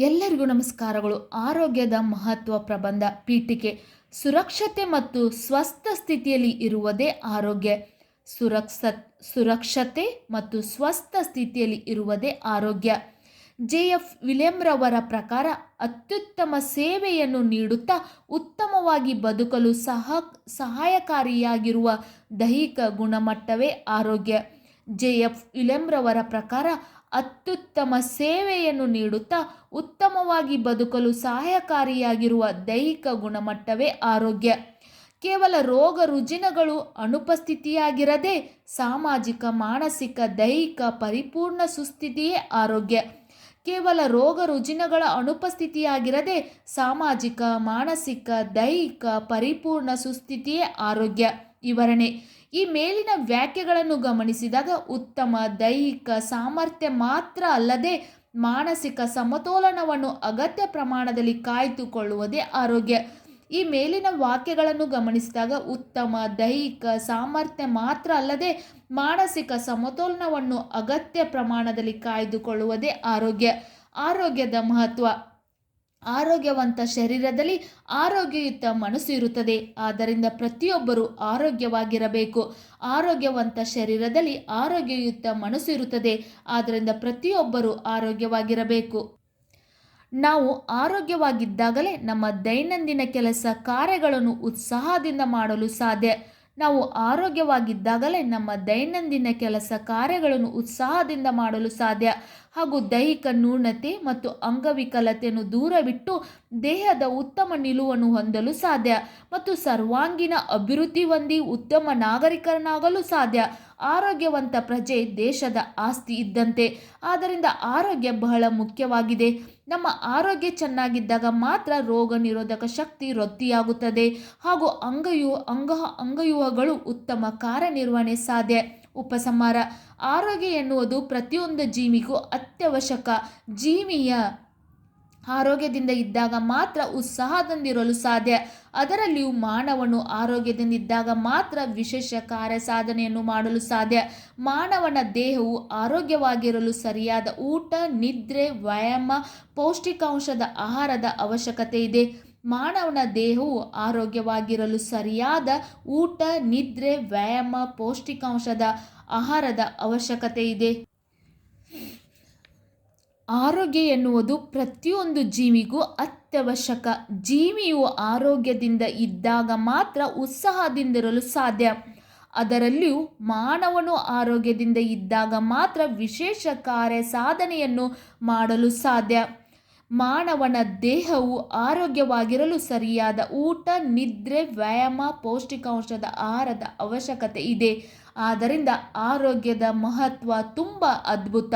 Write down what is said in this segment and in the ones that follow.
ಎಲ್ಲರಿಗೂ ನಮಸ್ಕಾರಗಳು. ಆರೋಗ್ಯದ ಮಹತ್ವ ಪ್ರಬಂಧ ಪೀಠಿಕೆ. ಸುರಕ್ಷತೆ ಮತ್ತು ಸ್ವಸ್ಥ ಸ್ಥಿತಿಯಲ್ಲಿ ಇರುವುದೇ ಆರೋಗ್ಯ. ಸುರಕ್ಷ, ಸುರಕ್ಷತೆ ಮತ್ತು ಸ್ವಸ್ಥ ಸ್ಥಿತಿಯಲ್ಲಿ ಇರುವುದೇ ಆರೋಗ್ಯ. ಜೆ. ಎಫ್. ವಿಲಿಯಂರವರ ಪ್ರಕಾರ ಅತ್ಯುತ್ತಮ ಸೇವೆಯನ್ನು ನೀಡುತ್ತಾ ಉತ್ತಮವಾಗಿ ಬದುಕಲು ಸಹ, ಸಹಾಯಕಾರಿಯಾಗಿರುವ ದೈಹಿಕ ಗುಣಮಟ್ಟವೇ ಆರೋಗ್ಯ. ಜೆ ಎಫ್ ಇಲೆಂರವರ ಪ್ರಕಾರ ಅತ್ಯುತ್ತಮ ಸೇವೆಯನ್ನು ನೀಡುತ್ತಾ ಉತ್ತಮವಾಗಿ ಬದುಕಲು ಸಹಾಯಕಾರಿಯಾಗಿರುವ ದೈಹಿಕ ಗುಣಮಟ್ಟವೇ ಆರೋಗ್ಯ. ಕೇವಲ ರೋಗ ರುಜಿನಗಳು ಅನುಪಸ್ಥಿತಿಯಾಗಿರದೆ ಸಾಮಾಜಿಕ, ಮಾನಸಿಕ, ದೈಹಿಕ ಪರಿಪೂರ್ಣ ಸುಸ್ಥಿತಿಯೇ ಆರೋಗ್ಯ. ಕೇವಲ ರೋಗ ರುಜಿನಗಳ ಅನುಪಸ್ಥಿತಿಯಾಗಿರದೆ ಸಾಮಾಜಿಕ, ಮಾನಸಿಕ, ದೈಹಿಕ ಪರಿಪೂರ್ಣ ಸುಸ್ಥಿತಿಯೇ ಆರೋಗ್ಯ. ವಿವರಣೆ ಈ ಮೇಲಿನ ವ್ಯಾಖ್ಯೆಗಳನ್ನು ಗಮನಿಸಿದಾಗ ಉತ್ತಮ ದೈಹಿಕ ಸಾಮರ್ಥ್ಯ ಮಾತ್ರ ಅಲ್ಲದೆ ಮಾನಸಿಕ ಸಮತೋಲನವನ್ನು ಅಗತ್ಯ ಪ್ರಮಾಣದಲ್ಲಿ ಕಾಯ್ದುಕೊಳ್ಳುವುದೇ ಆರೋಗ್ಯ. ಈ ಮೇಲಿನ ವಾಕ್ಯಗಳನ್ನು ಗಮನಿಸಿದಾಗ ಉತ್ತಮ ದೈಹಿಕ ಸಾಮರ್ಥ್ಯ ಮಾತ್ರ ಅಲ್ಲದೆ ಮಾನಸಿಕ ಸಮತೋಲನವನ್ನು ಅಗತ್ಯ ಪ್ರಮಾಣದಲ್ಲಿ ಕಾಯ್ದುಕೊಳ್ಳುವುದೇ ಆರೋಗ್ಯ. ಆರೋಗ್ಯದ ಮಹತ್ವ. ಆರೋಗ್ಯವಂತ ಶರೀರದಲ್ಲಿ ಆರೋಗ್ಯಯುತ ಮನಸ್ಸು ಇರುತ್ತದೆ. ಆದ್ದರಿಂದ ಪ್ರತಿಯೊಬ್ಬರು ಆರೋಗ್ಯವಾಗಿರಬೇಕು. ಆರೋಗ್ಯವಂತ ಶರೀರದಲ್ಲಿ ಆರೋಗ್ಯಯುತ ಮನಸ್ಸು ಇರುತ್ತದೆ. ಆದ್ದರಿಂದ ಪ್ರತಿಯೊಬ್ಬರು ಆರೋಗ್ಯವಾಗಿರಬೇಕು. ನಾವು ಆರೋಗ್ಯವಾಗಿದ್ದಾಗಲೇ ನಮ್ಮ ದೈನಂದಿನ ಕೆಲಸ ಕಾರ್ಯಗಳನ್ನು ಉತ್ಸಾಹದಿಂದ ಮಾಡಲು ಸಾಧ್ಯ. ನಾವು ಆರೋಗ್ಯವಾಗಿದ್ದಾಗಲೇ ನಮ್ಮ ದೈನಂದಿನ ಕೆಲಸ ಕಾರ್ಯಗಳನ್ನು ಉತ್ಸಾಹದಿಂದ ಮಾಡಲು ಸಾಧ್ಯ. ಹಾಗೂ ದೈಹಿಕ ನ್ಯೂನತೆ ಮತ್ತು ಅಂಗವಿಕಲತೆಯನ್ನು ದೂರವಿಟ್ಟು ದೇಹದ ಉತ್ತಮ ನಿಲುವನ್ನು ಹೊಂದಲು ಸಾಧ್ಯ. ಮತ್ತು ಸರ್ವಾಂಗೀಣ ಅಭಿವೃದ್ಧಿ ಹೊಂದಿ ಉತ್ತಮ ನಾಗರಿಕರನ್ನಾಗಲು ಸಾಧ್ಯ. ಆರೋಗ್ಯವಂತ ಪ್ರಜೆ ದೇಶದ ಆಸ್ತಿ ಇದ್ದಂತೆ. ಆದ್ದರಿಂದ ಆರೋಗ್ಯ ಬಹಳ ಮುಖ್ಯವಾಗಿದೆ. ನಮ್ಮ ಆರೋಗ್ಯ ಚೆನ್ನಾಗಿದ್ದಾಗ ಮಾತ್ರ ರೋಗ ನಿರೋಧಕ ಶಕ್ತಿ ವೃದ್ಧಿಯಾಗುತ್ತದೆ. ಹಾಗೂ ಅಂಗಯು ಅಂಗ ಅಂಗಯುವಗಳು ಉತ್ತಮ ಕಾರ್ಯನಿರ್ವಹಣೆ ಸಾಧ್ಯ. ಉಪಸಂಹಾರ. ಆರೋಗ್ಯ ಎನ್ನುವುದು ಪ್ರತಿಯೊಂದು ಜೀವಿಗೂ ಅತ್ಯವಶ್ಯಕ. ಜೀವಿಯ ಆರೋಗ್ಯದಿಂದ ಇದ್ದಾಗ ಮಾತ್ರ ಉತ್ಸಾಹದಿಂದಿರಲು ಸಾಧ್ಯ. ಅದರಲ್ಲಿಯೂ ಮಾನವನು ಆರೋಗ್ಯದಿಂದ ಇದ್ದಾಗ ಮಾತ್ರ ವಿಶೇಷ ಕಾರ್ಯ ಸಾಧನೆಯನ್ನು ಮಾಡಲು ಸಾಧ್ಯ. ಮಾನವನ ದೇಹವು ಆರೋಗ್ಯವಾಗಿರಲು ಸರಿಯಾದ ಊಟ, ನಿದ್ರೆ, ವ್ಯಾಯಾಮ, ಪೌಷ್ಟಿಕಾಂಶದ ಆಹಾರದ ಅವಶ್ಯಕತೆ ಇದೆ. ಮಾನವನ ದೇಹವು ಆರೋಗ್ಯವಾಗಿರಲು ಸರಿಯಾದ ಊಟ, ನಿದ್ರೆ, ವ್ಯಾಯಾಮ, ಪೌಷ್ಟಿಕಾಂಶದ ಆಹಾರದ ಅವಶ್ಯಕತೆ ಇದೆ. ಆರೋಗ್ಯ ಎನ್ನುವುದು ಪ್ರತಿಯೊಂದು ಜೀವಿಗೂ ಅತ್ಯವಶ್ಯಕ. ಜೀವಿಯು ಆರೋಗ್ಯದಿಂದ ಇದ್ದಾಗ ಮಾತ್ರ ಉತ್ಸಾಹದಿಂದಿರಲು ಸಾಧ್ಯ. ಅದರಲ್ಲಿಯೂ ಮಾನವನು ಆರೋಗ್ಯದಿಂದ ಇದ್ದಾಗ ಮಾತ್ರ ವಿಶೇಷ ಕಾರ್ಯ ಸಾಧನೆಯನ್ನು ಮಾಡಲು ಸಾಧ್ಯ. ಮಾನವನ ದೇಹವು ಆರೋಗ್ಯವಾಗಿರಲು ಸರಿಯಾದ ಊಟ, ನಿದ್ರೆ, ವ್ಯಾಯಾಮ, ಪೌಷ್ಟಿಕಾಂಶದ ಆಹಾರದ ಅವಶ್ಯಕತೆ ಇದೆ. ಆದ್ದರಿಂದ ಆರೋಗ್ಯದ ಮಹತ್ವ ತುಂಬ ಅದ್ಭುತ.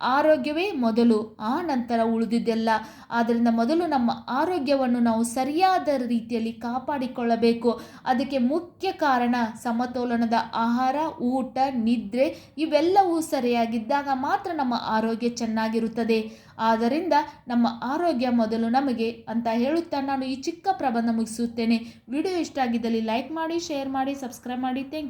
ಆರೋಗ್ಯವೇ ಮೊದಲು. ಆ ನಂತರ ಉಳಿದಿದ್ದೆಲ್ಲ. ಆದ್ದರಿಂದ ಮೊದಲು ನಮ್ಮ ಆರೋಗ್ಯವನ್ನು ನಾವು ಸರಿಯಾದ ರೀತಿಯಲ್ಲಿ ಕಾಪಾಡಿಕೊಳ್ಳಬೇಕು. ಅದಕ್ಕೆ ಮುಖ್ಯ ಕಾರಣ ಸಮತೋಲನದ ಆಹಾರ, ಊಟ, ನಿದ್ರೆ ಇವೆಲ್ಲವೂ ಸರಿಯಾಗಿದ್ದಾಗ ಮಾತ್ರ ನಮ್ಮ ಆರೋಗ್ಯ ಚೆನ್ನಾಗಿರುತ್ತದೆ. ಆದ್ದರಿಂದ ನಮ್ಮ ಆರೋಗ್ಯ ಮೊದಲು ನಮಗೆ ಅಂತ ಹೇಳುತ್ತಾ ನಾನು ಈ ಚಿಕ್ಕ ಪ್ರಬಂಧ ಮುಗಿಸುತ್ತೇನೆ. ವಿಡಿಯೋ ಇಷ್ಟ ಆಗಿದ್ದಲ್ಲಿ ಲೈಕ್ ಮಾಡಿ, ಶೇರ್ ಮಾಡಿ, ಸಬ್ಸ್ಕ್ರೈಬ್ ಮಾಡಿ. Thank you.